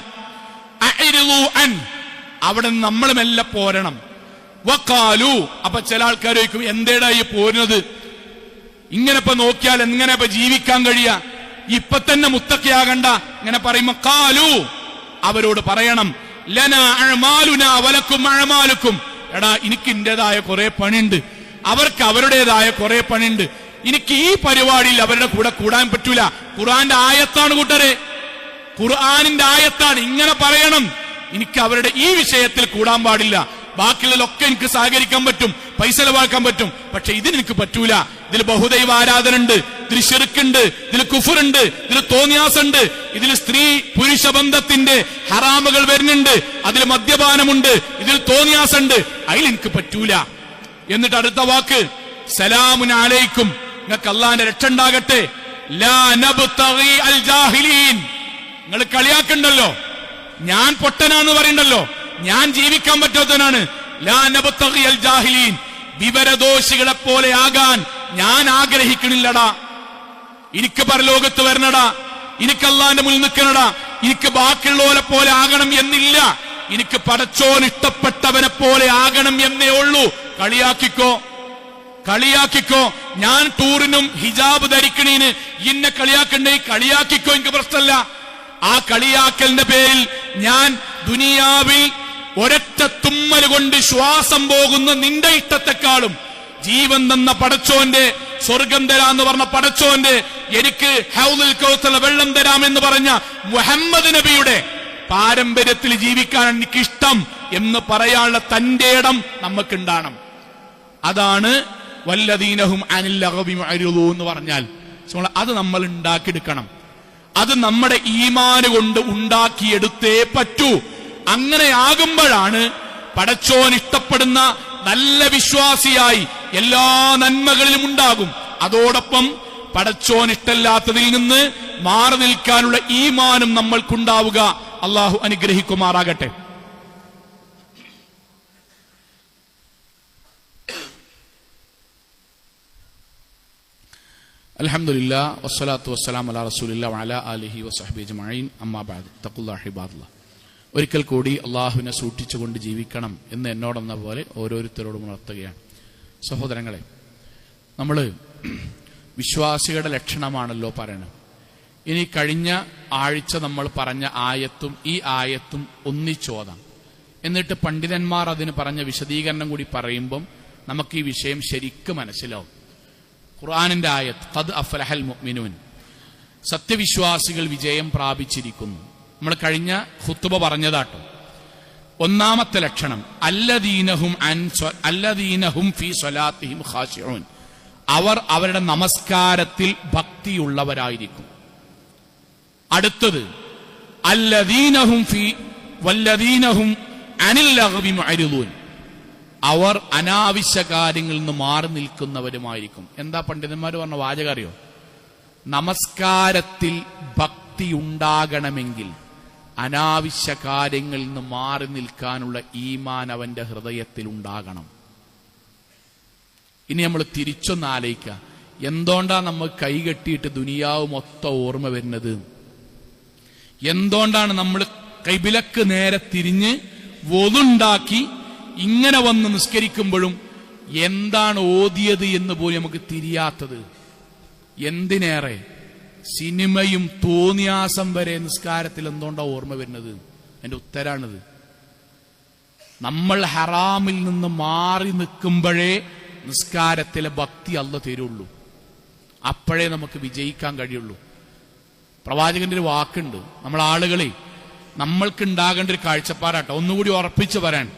അവിടെ നമ്മൾ പോരണം. വക്കാലു അപ്പൊ ചില ആൾക്കാർ ചോദിക്കും എന്തേടാ ഈ പോരുന്നത്? ഇങ്ങനെ ഇപ്പൊ നോക്കിയാൽ എങ്ങനെ ഇപ്പൊ ജീവിക്കാൻ കഴിയാ? ഇപ്പൊ തന്നെ മുത്തക്കയാകണ്ട. ഇങ്ങനെ പറയുമ്പോ കാലു അവരോട് പറയണം ലന അഴമാലുന വലക്കും അഴമാലുക്കും. എടാ എനിക്ക് ഇന്റേതായ കുറെ പണിയുണ്ട്. അവർക്ക് അവരുടേതായ കുറെ പണിയുണ്ട്. എനിക്ക് ഈ പരിപാടിയിൽ അവരുടെ കൂടെ കൂടാൻ പറ്റൂല. ഖുറാന്റെ ആയത്താണ് കൂട്ടരെ. ഖുർആാനിന്റെ ആയത്താണ്. ഇങ്ങനെ പറയണം. എനിക്ക് അവരുടെ ഈ വിഷയത്തിൽ കൂടാൻ പാടില്ല. ബാക്കിയുള്ളതിലൊക്കെ എനിക്ക് സഹകരിക്കാൻ പറ്റും പൈസ ചെലവാക്കാൻ പറ്റും. പക്ഷെ ഇതിന് എനിക്ക് പറ്റൂല. ഇതിൽ ബഹുദൈവ ആരാധന ഉണ്ട് ഇതിൽ ഷിർക്കുണ്ട് ഇതിൽ കുഫുറുണ്ട് ഇതിൽ തോന്നിയാസുണ്ട് ഇതിൽ സ്ത്രീ പുരുഷ ബന്ധത്തിന്റെ ഹറാമുകൾ വരുന്നുണ്ട് അതിൽ മദ്യപാനമുണ്ട് ഇതിൽ തോന്നിയാസുണ്ട്. അതിൽ എനിക്ക് പറ്റൂല. എന്നിട്ട് അടുത്ത വാക്ക് സലാമുൻ ആലയിക്കും നിങ്ങൾക്ക് അള്ളാന്റെ രക്ഷ ഉണ്ടാകട്ടെ. നിങ്ങൾ കളിയാക്കണ്ടല്ലോ. ഞാൻ പൊട്ടനാന്ന് പറയണ്ടല്ലോ. ഞാൻ ജീവിക്കാൻ പറ്റാത്തവനാണ്. വിവരദോഷികളെ പോലെ ആകാൻ ഞാൻ ആഗ്രഹിക്കണില്ലടാ. എനിക്ക് പരലോകത്ത് വരണടാ. എനിക്ക് അള്ളാന്റെ മുന്നിൽ നിൽക്കണടാ. എനിക്ക് ബാക്കിയുള്ളവരെ പോലെ ആകണം എന്നില്ല. എനിക്ക് പടച്ചോൻ ഇഷ്ടപ്പെട്ടവനെ പോലെ ആകണം എന്നേ ഉള്ളൂ. കളിയാക്കിക്കോ. കളിയാക്കിക്കോ. ഞാൻ ടൂറിനും ഹിജാബ് ധരിക്കണീന് ഇന്നെ കളിയാക്കണ്ടേ? കളിയാക്കിക്കോ എനിക്ക് പ്രശ്നമല്ല ആ കളിയാക്കലിന്റെ പേരിൽ ഞാൻ ദുനിയാവിൽ ഒരൊറ്റ തുമ്മൽ കൊണ്ട് ശ്വാസം പോകുന്ന നിന്റെ ഇഷ്ടത്തെക്കാളും ജീവൻ തന്ന പടച്ചോന്റെ സ്വർഗം തരാന്ന് പറഞ്ഞ പടച്ചോന്റെ എനിക്ക് ഹൗദിൽ കൗസല വെള്ളം തരാമെന്ന് പറഞ്ഞ മുഹമ്മദ് നബിയുടെ പാരമ്പര്യത്തിൽ ജീവിക്കാൻ എനിക്കിഷ്ടം എന്ന് പറയാനുള്ള തന്റെ ഇടം നമുക്കുണ്ടാണം അതാണ് വല്ലദീനഹും അഗബി എന്ന് പറഞ്ഞാൽ. അത് നമ്മൾ ഉണ്ടാക്കിയെടുക്കണം. അത് നമ്മുടെ ഈമാന് കൊണ്ട് ഉണ്ടാക്കിയെടുത്തേ പറ്റൂ. അങ്ങനെയാകുമ്പോഴാണ് പടച്ചോൻ ഇഷ്ടപ്പെടുന്ന നല്ല വിശ്വാസിയായി എല്ലാ നന്മകളിലും ഉണ്ടാകും. അതോടൊപ്പം പടച്ചോൻ ഇഷ്ടല്ലാത്തതിൽ നിന്ന് മാറി നിൽക്കാനുള്ള ഈമാനും നമ്മൾക്കുണ്ടാവുക. അള്ളാഹു അനുഗ്രഹിക്കുമാറാകട്ടെ. അലഹമുല്ല വസ്സലാത്തു വസ്സലാം അല റസൂലില്ല വാല അലഹി വസ്ഹബി അജ്മഈൻ. അമ്മാ ബഅദ് തഖുല്ലാഹി ഹിബാദുല്ലാ ഒരിക്കൽ കൂടി അള്ളാഹുവിനെ സൂക്ഷിച്ചുകൊണ്ട് ജീവിക്കണം എന്ന് എന്നോടെന്ന പോലെ ഓരോരുത്തരോടും ഉണർത്തുകയാണ്. സഹോദരങ്ങളെ നമ്മൾ വിശ്വാസികളുടെ ലക്ഷണമാണല്ലോ പറയണത്. ഇനി കഴിഞ്ഞ ആഴ്ച നമ്മൾ പറഞ്ഞ ആയത്തും ഈ ആയത്തും ഒന്നിച്ചോതാം. എന്നിട്ട് പണ്ഡിതന്മാർ അതിന് പറഞ്ഞ വിശദീകരണം കൂടി പറയുമ്പം നമുക്ക് ഈ വിഷയം ശരിക്ക് മനസ്സിലാവും. ഖുർആാനിന്റെ ആയത്ത് ഖദ് അഫ്ലഹൽ മുഅ്മിനൂൻ. സത്യവിശ്വാസികൾ വിജയം പ്രാപിച്ചിരിക്കുന്നു. നമ്മൾ കഴിഞ്ഞ ഹുത്തുബ പറഞ്ഞതാട്ടോ. ഒന്നാമത്തെ ലക്ഷണം അല്ലദീനഹും അല്ലദീനഹും ഫി സ്വലാത്തിഹിം ഖാശിഊൻ. അവർ അവരുടെ നമസ്കാരത്തിൽ ഭക്തിയുള്ളവരായിരിക്കും. അടുത്തത് അല്ലദീനഹും ഫി വല്ലദീനഹും ലഗ്വി മുഅരിദൂൻ. അവർ അനാവശ്യ കാര്യങ്ങളിൽ നിന്ന് മാറി നിൽക്കുന്നവരുമായിരിക്കും. എന്താ പണ്ഡിതന്മാർ പറഞ്ഞ വാചകറിയോ നമസ്കാരത്തിൽ ഭക്തി ഉണ്ടാകണമെങ്കിൽ അനാവശ്യ കാര്യങ്ങളിൽ നിന്ന് മാറി നിൽക്കാനുള്ള ഈമാൻ അവന്റെ ഹൃദയത്തിൽ ഉണ്ടാകണം. ഇനി നമ്മൾ തിരിച്ചൊന്ന് ആലോചിക്കുക. എന്തുകൊണ്ടാ നമ്മൾ കൈകെട്ടിയിട്ട് ദുനിയാവ് മൊത്തം ഓർമ്മ വരുന്നത്? എന്തുകൊണ്ടാണ് നമ്മൾ കൈബിലക്ക് നേരെ തിരിഞ്ഞ് വൊതുണ്ടാക്കി ഇങ്ങനെ വന്ന് നിസ്കരിക്കുമ്പോഴും എന്താണ് ഓതിയത് എന്ന് പോലും നമുക്ക് തിരിയാത്തത്? എന്തിനേറെ? സിനിമയും തോന്നിയാസം വരെ നിസ്കാരത്തിൽ എന്തുകൊണ്ടാ ഓർമ്മ വരുന്നത്? എന്റെ ഉത്തരാണിത്. നമ്മൾ ഹറാമിൽ നിന്ന് മാറി നിൽക്കുമ്പോഴേ നിസ്കാരത്തിലെ ഭക്തി അല്ല തരുള്ളൂ. അപ്പോഴേ നമുക്ക് വിജയിക്കാൻ കഴിയുള്ളൂ. പ്രവാചകന്റെ ഒരു വാക്കുണ്ട്. നമ്മൾ ആളുകളെ നമ്മൾക്ക് ഉണ്ടാകേണ്ട ഒരു കാഴ്ചപ്പാടാട്ടോ. ഒന്നുകൂടി ഉറപ്പിച്ചു പറയാൻ.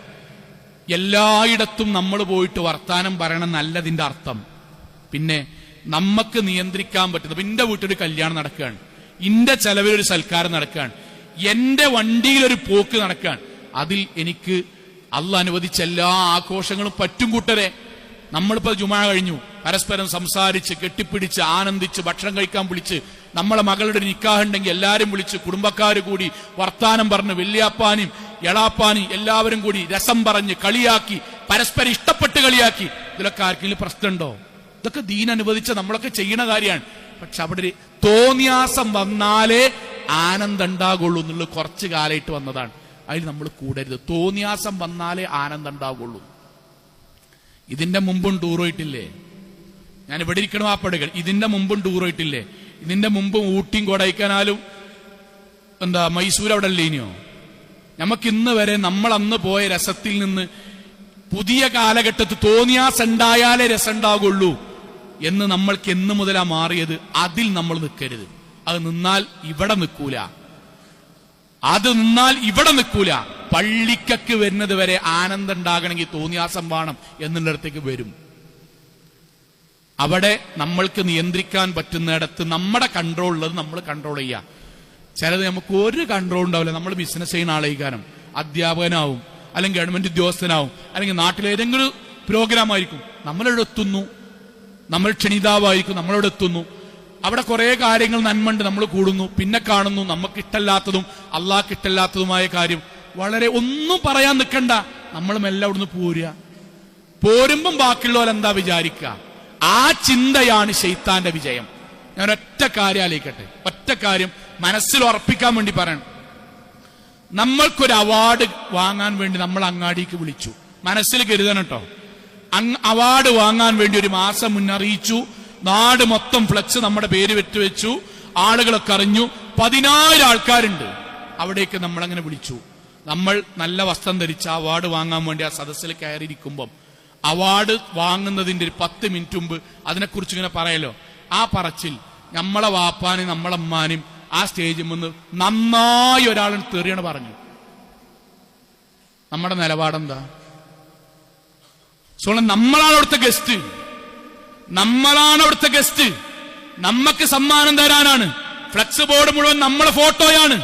എല്ലായിടത്തും നമ്മൾ പോയിട്ട് വർത്താനം പറയണം നല്ലതിന്റെ അർത്ഥം. പിന്നെ നമുക്ക് നിയന്ത്രിക്കാൻ പറ്റുന്നത്. എന്റെ വീട്ടിലൊരു കല്യാണം നടക്കുകയാണ് ഇന്റെ ചെലവിൽ ഒരു സൽക്കാരം നടക്കുകയാണ് എന്റെ വണ്ടിയിൽ ഒരു പോക്ക് നടക്കുകയാണ് അതിൽ എനിക്ക് അല്ല അനുവദിച്ച എല്ലാ ആഘോഷങ്ങളും പറ്റും കൂട്ടരെ. നമ്മളിപ്പോ ജുമാ കഴിഞ്ഞു. പരസ്പരം സംസാരിച്ച് കെട്ടിപ്പിടിച്ച് ആനന്ദിച്ച് ഭക്ഷണം കഴിക്കാൻ വിളിച്ച് നമ്മളെ മകളുടെ നിക്കാഹ് ഉണ്ടെങ്കിൽ എല്ലാരും വിളിച്ച് കുടുംബക്കാർ കൂടി വർത്താനം പറഞ്ഞ് വെള്ളിയാപ്പാനും എളാപ്പാനും എല്ലാവരും കൂടി രസം പറഞ്ഞ് കളിയാക്കി പരസ്പരം ഇഷ്ടപ്പെട്ട് കളിയാക്കി. ഇതിലൊക്കെ ആർക്കെങ്കിലും പ്രശ്നമുണ്ടോ? ഇതൊക്കെ ദീൻ അനുവദിച്ച നമ്മളൊക്കെ ചെയ്യണ കാര്യമാണ്. പക്ഷെ അവിടെ ഒരു തോന്നിയാസം വന്നാലേ ആനന്ദം ഉണ്ടാകുള്ളൂ എന്നുള്ളത് കുറച്ച് കാലമായിട്ട് വന്നതാണ്. അതിൽ നമ്മൾ കൂടരുത്. തോന്നിയാസം വന്നാലേ ആനന്ദം ഉണ്ടാകുള്ളൂ ഇതിന്റെ മുമ്പും ടൂർ പോയിട്ടില്ലേ? ഞാൻ ഇവിടെ ഇരിക്കണം ആ പടുകൾ. ഇതിന്റെ മുമ്പും ടൂർ പോയിട്ടില്ലേ? ഇതിന്റെ മുമ്പും ഊട്ടിയും കൊടൈക്കനാലും എന്താ മൈസൂർ അവിടെ അല്ലേനിയോ നമുക്ക് ഇന്ന് വരെ നമ്മൾ അന്ന് പോയ രസത്തിൽ നിന്ന് പുതിയ കാലഘട്ടത്തിൽ തോന്നിയാസുണ്ടായാലേ രസം ഉണ്ടാകുള്ളൂ എന്ന് നമ്മൾക്ക് എന്ന് മുതലാ മാറിയത് അതിൽ നമ്മൾ നിൽക്കരുത്. അത് നിന്നാൽ ഇവിടെ നിൽക്കൂല. അത് നിന്നാൽ ഇവിടെ നിൽക്കൂല. പള്ളിക്കക്ക് വരുന്നത് വരെ ആനന്ദം ഉണ്ടാകണമെങ്കിൽ തോന്നിയാസം വേണം എന്നുള്ളിടത്തേക്ക് വരും. അവിടെ നമ്മൾക്ക് നിയന്ത്രിക്കാൻ പറ്റുന്നിടത്ത് നമ്മുടെ കൺട്രോൾ ഉള്ളത് നമ്മൾ കൺട്രോൾ ചെയ്യുക. ചിലത് നമുക്ക് ഒരു കൺട്രോൾ ഉണ്ടാവില്ല. നമ്മൾ ബിസിനസ് ചെയ്യുന്ന ആളേക്കാനും അധ്യാപകനാവും അല്ലെങ്കിൽ ഗവൺമെന്റ് ഉദ്യോഗസ്ഥനാവും അല്ലെങ്കിൽ നാട്ടിലേതെങ്കിലും പ്രോഗ്രാം ആയിരിക്കും. നമ്മളെടുത്തുന്നു. നമ്മൾ ക്ഷണിതാവായിരിക്കും നമ്മളോട് എത്തുന്നു. അവിടെ കുറെ കാര്യങ്ങൾ നന്മണ്ട് നമ്മൾ കൂടുന്നു. പിന്നെ കാണുന്നു നമുക്ക് ഇഷ്ടല്ലാത്തതും അള്ളാഹ്ക്ക് ഇഷ്ടല്ലാത്തതുമായ കാര്യം. വളരെ ഒന്നും പറയാൻ നിൽക്കണ്ട. നമ്മൾ മെല്ലെ അവിടുന്ന് പോരുക. പോരുമ്പം ബാക്കിയുള്ളവർ എന്താ വിചാരിക്കുക? ആ ചിന്തയാണ് ശൈത്താന്റെ വിജയം. ഞാൻ ഒറ്റ കാര്യം ആലോചിക്കട്ടെ. ഒറ്റ കാര്യം മനസ്സിൽ ഉറപ്പിക്കാൻ വേണ്ടി പറയണം. നമ്മൾക്കൊരു അവാർഡ് വാങ്ങാൻ വേണ്ടി നമ്മൾ അങ്ങാടിക്ക് വിളിച്ചു. മനസ്സിൽ കരുതണം കേട്ടോ. അവാർഡ് വാങ്ങാൻ വേണ്ടി ഒരു മാസം മുന്നറിയിച്ചു. നാട് മൊത്തം ഫ്ലക്സ് നമ്മുടെ പേര് വെച്ച് ആളുകളൊക്കെ അറിഞ്ഞു. പതിനായിരം ആൾക്കാരുണ്ട്. അവിടേക്ക് നമ്മൾ അങ്ങനെ വിളിച്ചു. നമ്മൾ നല്ല വസ്ത്രം ധരിച്ച് അവാർഡ് വാങ്ങാൻ വേണ്ടി ആ സദസ്സിൽ കയറിയിരിക്കുമ്പം അവാർഡ് വാങ്ങുന്നതിന്റെ ഒരു പത്ത് മിനിറ്റ് മുമ്പ് അതിനെക്കുറിച്ച് ഇങ്ങനെ പറയലോ? ആ പറച്ചിൽ നമ്മളെ വാപ്പാനും നമ്മളെ അമ്മാനും ആ സ്റ്റേജിൽ നിന്ന് നന്നായി ഒരാൾ തെറിയാണ് പറഞ്ഞു. നമ്മുടെ നിലപാടെന്താ? സോ നമ്മളാണ് അവിടുത്തെ ഗസ്റ്റ് നമ്മളാണ് അവിടുത്തെ ഗസ്റ്റ് നമ്മക്ക് സമ്മാനം തരാനാണ്. ഫ്ലക്സ് ബോർഡ് മുഴുവൻ നമ്മളെ ഫോട്ടോയാണ്.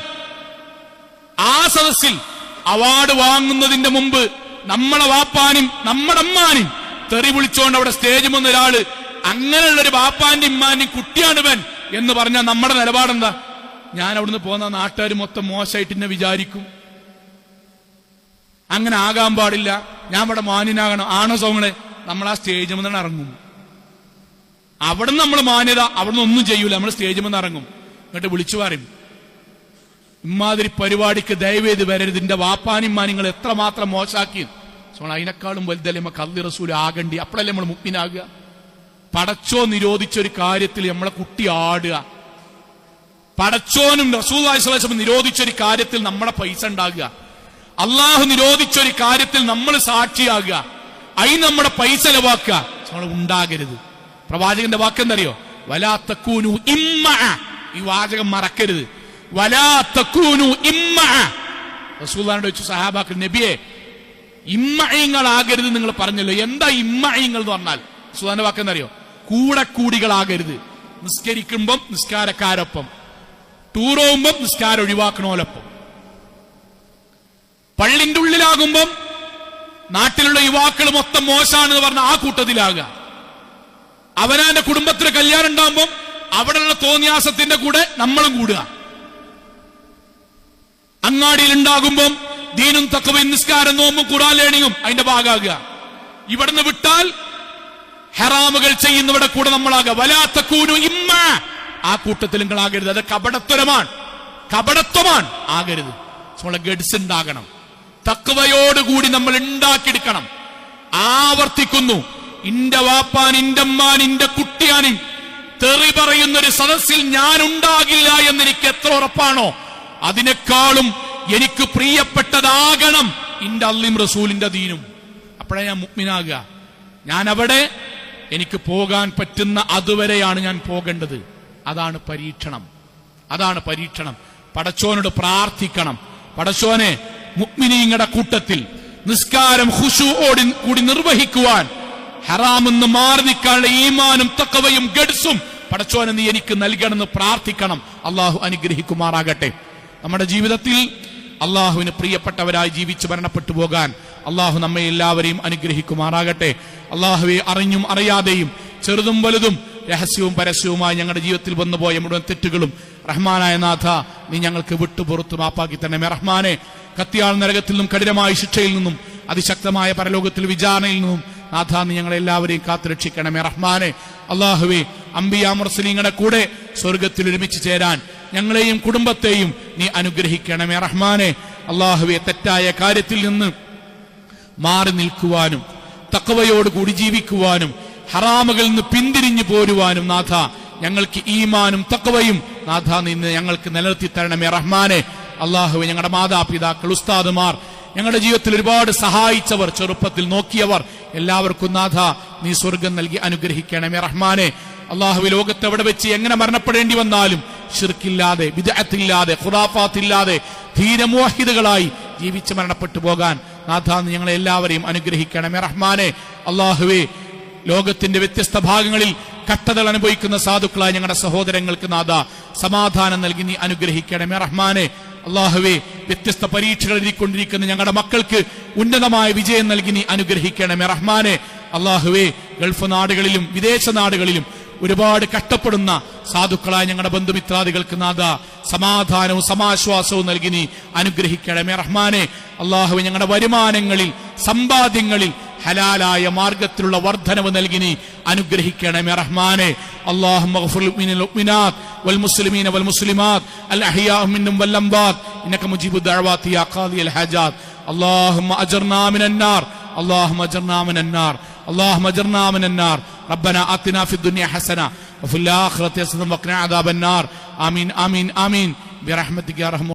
ആ സദസ്സിൽ അവാർഡ് വാങ്ങുന്നതിന്റെ മുമ്പ് നമ്മളെ വാപ്പാനും നമ്മുടെ അമ്മാനും തെറി വിളിച്ചോണ്ട് അവിടെ സ്റ്റേജ് വന്ന ഒരാൾ അങ്ങനെയുള്ള ഒരു വാപ്പാന്റെ ഇമ്മാനും കുട്ടിയാണിവൻ എന്ന് പറഞ്ഞാൽ നമ്മുടെ നിലപാടെന്താ? ഞാൻ അവിടുന്ന് പോന്ന നാട്ടുകാർ മൊത്തം മോശമായിട്ട് എന്നെ വിചാരിക്കും. അങ്ങനെ ആകാൻ പാടില്ല. ഞാൻ ഇവിടെ മാന്യനാകണം. ആണോ സോങ്ങളെ നമ്മൾ ആ സ്റ്റേജിൽ നിന്ന് ഇറങ്ങും. അവിടെ നമ്മൾ മാന്യത അവിടെ നിന്ന് ഒന്നും ചെയ്യൂല. നമ്മൾ സ്റ്റേജിൽ നിന്ന് ഇറങ്ങും. എന്നിട്ട് വിളിച്ചു പറയും. ഇമാതിരി പരിപാടിക്ക് ദയവേത് വരരുത്. എന്റെ വാപ്പാനിമ്മാ നിങ്ങൾ എത്രമാത്രം മോശാക്കി. സോണ അതിനേക്കാളും വലുതല്ലേ നമുക്ക് അള്ളി റസൂൽ ആകണ്ടി. അപ്പോഴല്ലേ നമ്മൾ മുപ്പിനാകുക പടച്ചോ നിരോധിച്ച ഒരു കാര്യത്തിൽ നമ്മളെ കുട്ടി ആടുക. പടച്ചോനും റസൂൽ നിരോധിച്ച ഒരു കാര്യത്തിൽ നമ്മളെ പൈസ ഉണ്ടാകുക. അള്ളാഹു നിരോധിച്ച ഒരു കാര്യത്തിൽ നമ്മൾ സാക്ഷിയാകുക. അതിന് നമ്മുടെ പൈസ ലവാക്കുക നമ്മൾ ഉണ്ടാകരുത്. പ്രവാചകന്റെ വാക്കെന്തറിയോ? വലാത്തക്കൂനു ഇമ്മ. ഈ വാചകം മറക്കരുത്. വലാത്തക്കൂനു ഇമ്മ. റസൂല്ലാനോട് വെച്ചു സഹാബാക്കൾ നബിയെ ഇമ്മയങ്ങളാകരുത് നിങ്ങൾ പറഞ്ഞല്ലോ. എന്താ ഇമ്മയങ്ങൾ എന്ന് പറഞ്ഞാൽ? സുധാന്റെ വാക്കെന്നറിയോ കൂടെ കൂടികളാകരുത് നിസ്കരിക്കുമ്പം നിസ്കാരക്കാരൊപ്പം. ടൂറോകുമ്പം നിസ്കാരം ഒഴിവാക്കണോലൊപ്പം. പള്ളിന്റെ ഉള്ളിലാകുമ്പം നാട്ടിലുള്ള യുവാക്കൾ മൊത്തം മോശാണെന്ന് പറഞ്ഞ ആ കൂട്ടത്തിലാകുക. അവനാന്റെ കുടുംബത്തിൽ കല്യാണം ഉണ്ടാകുമ്പം അവിടെയുള്ള തോന്നിയാസത്തിന്റെ കൂടെ നമ്മളും കൂടുക. അങ്ങാടിയിൽ ഉണ്ടാകുമ്പം ദീനും തക്കവയും നിസ്കാരം നോമ്പും ഖുറാൻ ലേണിയും അതിന്റെ ഭാഗമാകുക. ഇവിടുന്ന് വിട്ടാൽ ഹെറാമുകൾ ചെയ്യുന്നവരുടെ കൂടെ നമ്മളാകുക. വലാത്ത കൂനു ഇമ്മ. ആ കൂട്ടത്തിൽ നിങ്ങളാകരുത് അത് കപടത്വരമാണ്. കപടത്വമാണ്. ആകരുത്. നമ്മളെ ഗഡ്സ് ഉണ്ടാകണം. തക്കവയോടുകൂടി നമ്മൾ ഉണ്ടാക്കിയെടുക്കണം. ആവർത്തിക്കുന്നു. ഇന്റെ വാപ്പാൻ ഇന്റെ അമ്മാൻ ഇന്റെ കുട്ടിയാൻ തെറി പറയുന്ന ഒരു സദസ്സിൽ ഞാൻ ഉണ്ടാകില്ല എന്ന് എനിക്ക് എത്ര ഉറപ്പാണോ? അതിനേക്കാളും എനിക്ക് പ്രിയപ്പെട്ടതാകണം ഇന്റെ അള്ളിം റസൂലിന്റെ ദീനും. അപ്പോഴേ ഞാൻ മുഗ്മിനാകുക. ഞാൻ അവിടെ എനിക്ക് പോകാൻ പറ്റുന്ന അതുവരെയാണ് ഞാൻ പോകേണ്ടത്. അതാണ് പരീക്ഷണം. അതാണ് പരീക്ഷണം. പടച്ചോനോട് പ്രാർത്ഥിക്കണം. പടച്ചോനെ മുഗ്മിനീങ്ങളുടെ കൂട്ടത്തിൽ നിസ്കാരം ഹുഷുവോടി കൂടി നിർവഹിക്കുവാൻ ഹറാമെന്ന് മാറി നിൽക്കാനുള്ള ഈമാനും തക്കവയും ഗഡ്സും പടച്ചോനെ നീ എനിക്ക് നൽകണമെന്ന് പ്രാർത്ഥിക്കണം. അള്ളാഹു അനുഗ്രഹിക്കുമാറാകട്ടെ. നമ്മുടെ ജീവിതത്തിൽ അള്ളാഹുവിന് പ്രിയപ്പെട്ടവരായി ജീവിച്ച് മരണപ്പെട്ടു പോകാൻ അള്ളാഹു നമ്മെ എല്ലാവരെയും അനുഗ്രഹിക്കുമാറാകട്ടെ. അള്ളാഹുവെ അറിഞ്ഞും അറിയാതെയും ചെറുതും വലുതും രഹസ്യവും പരസ്യവുമായി ഞങ്ങളുടെ ജീവിതത്തിൽ വന്നുപോയ മുഴുവൻ തെറ്റുകളും റഹ്മാനായ നാഥ നീ ഞങ്ങൾക്ക് വിട്ടുപുറത്ത് മാപ്പാക്കി തന്നെ റഹ്മാനെ കത്തിയാൾ നരകത്തിൽ നിന്നും കഠിനമായ ശിക്ഷയിൽ നിന്നും അതിശക്തമായ പരലോകത്തിൽ വിചാരണയിൽ നിന്നും നാഥാന്ന് നീ ഞങ്ങളെ എല്ലാവരെയും കാത്തുരക്ഷിക്കണമേ റഹ്മാനെ. അള്ളാഹുവെ അംബിയ മുർസലിങ്ങളുടെ കൂടെ സ്വർഗത്തിൽ ഒരുമിച്ച് ചേരാൻ ഞങ്ങളെയും കുടുംബത്തെയും നീ അനുഗ്രഹിക്കണമേ റഹ്മാനെ. അള്ളാഹുവെ തെറ്റായ കാര്യത്തിൽ നിന്ന് മാറി നിൽക്കുവാനും തക്കവയോടുകൂടി ജീവിക്കുവാനും ഹറാമുകളിൽ നിന്ന് പിന്തിരിഞ്ഞു പോരുവാനും നാഥ ഞങ്ങൾക്ക് ഈമാനും തക്കവയും നാഥ നിന്ന് ഞങ്ങൾക്ക് നിലനിർത്തി തരണമേ റഹ്മാനെ. അള്ളാഹുവെ ഞങ്ങളുടെ മാതാപിതാക്കൾ ഉസ്താദുമാർ ഞങ്ങളുടെ ജീവിതത്തിൽ ഒരുപാട് സഹായിച്ചവർ ചെറുപ്പത്തിൽ നോക്കിയവർ എല്ലാവർക്കും നാഥ നീ സ്വർഗം നൽകി അനുഗ്രഹിക്കണമേ റഹ്മാനെ. അള്ളാഹു ലോകത്ത് എവിടെ വെച്ച് എങ്ങനെ മരണപ്പെടേണ്ടി വന്നാലും ഷിർക്കില്ലാതെ വിദഗ്ധത്തില്ലാതെ ഖുറാഫാത്തില്ലാതെ ധീരമോഹിതകളായി ജീവിച്ച് മരണപ്പെട്ടു പോകാൻ നാഥ ഞങ്ങളെ എല്ലാവരെയും അനുഗ്രഹിക്കണമേ റഹ്മാനെ. അള്ളാഹുവേ ലോകത്തിന്റെ വ്യത്യസ്ത ഭാഗങ്ങളിൽ കട്ടതകൾ അനുഭവിക്കുന്ന സാധുക്കളായ ഞങ്ങളുടെ സഹോദരങ്ങൾക്ക് നാഥ സമാധാനം നൽകി നീ അനുഗ്രഹിക്കണമേ റഹ്മാനെ. അള്ളാഹുവേ വ്യത്യസ്ത പരീക്ഷകൾ എഴുതിക്കൊണ്ടിരിക്കുന്ന ഞങ്ങളുടെ മക്കൾക്ക് ഉന്നതമായ വിജയം നൽകി നീ അനുഗ്രഹിക്കണമേ. റഹ്മാനെ അള്ളാഹുവേ ഗൾഫ് നാടുകളിലും വിദേശ നാടുകളിലും ഒരുപാട് കഷ്ടപ്പെടുന്ന സാധുക്കളായ ഞങ്ങളുടെ ബന്ധുമിത്രാദികൾക്ക് നാഥ സമാധാനവും സമാശ്വാസവും നൽകി നീ അനുഗ്രഹിക്കണമേ. റഹ്മാനെ അള്ളാഹു ഞങ്ങളുടെ വരുമാനങ്ങളിൽ സമ്പാദ്യങ്ങളിൽ ഹലാലായ മാർഗത്തിലുള്ള വർധനവ് നൽകി നീ അനുഗ്രഹിക്കണമേ റഹ്മാനെ اللهم اغفر للمؤمنات والمسلمين والمسلمات الاحياء منهم والاموات انك مجيب الدعوات يا قاضي الحاجات اللهم اجرنا من النار اللهم اجرنا من النار اللهم اجرنا من النار ربنا اتنا في الدنيا حسنه وفي الآخرة حسنة وقنا عذاب النار آمين آمين آمين برحمتك يا رحمة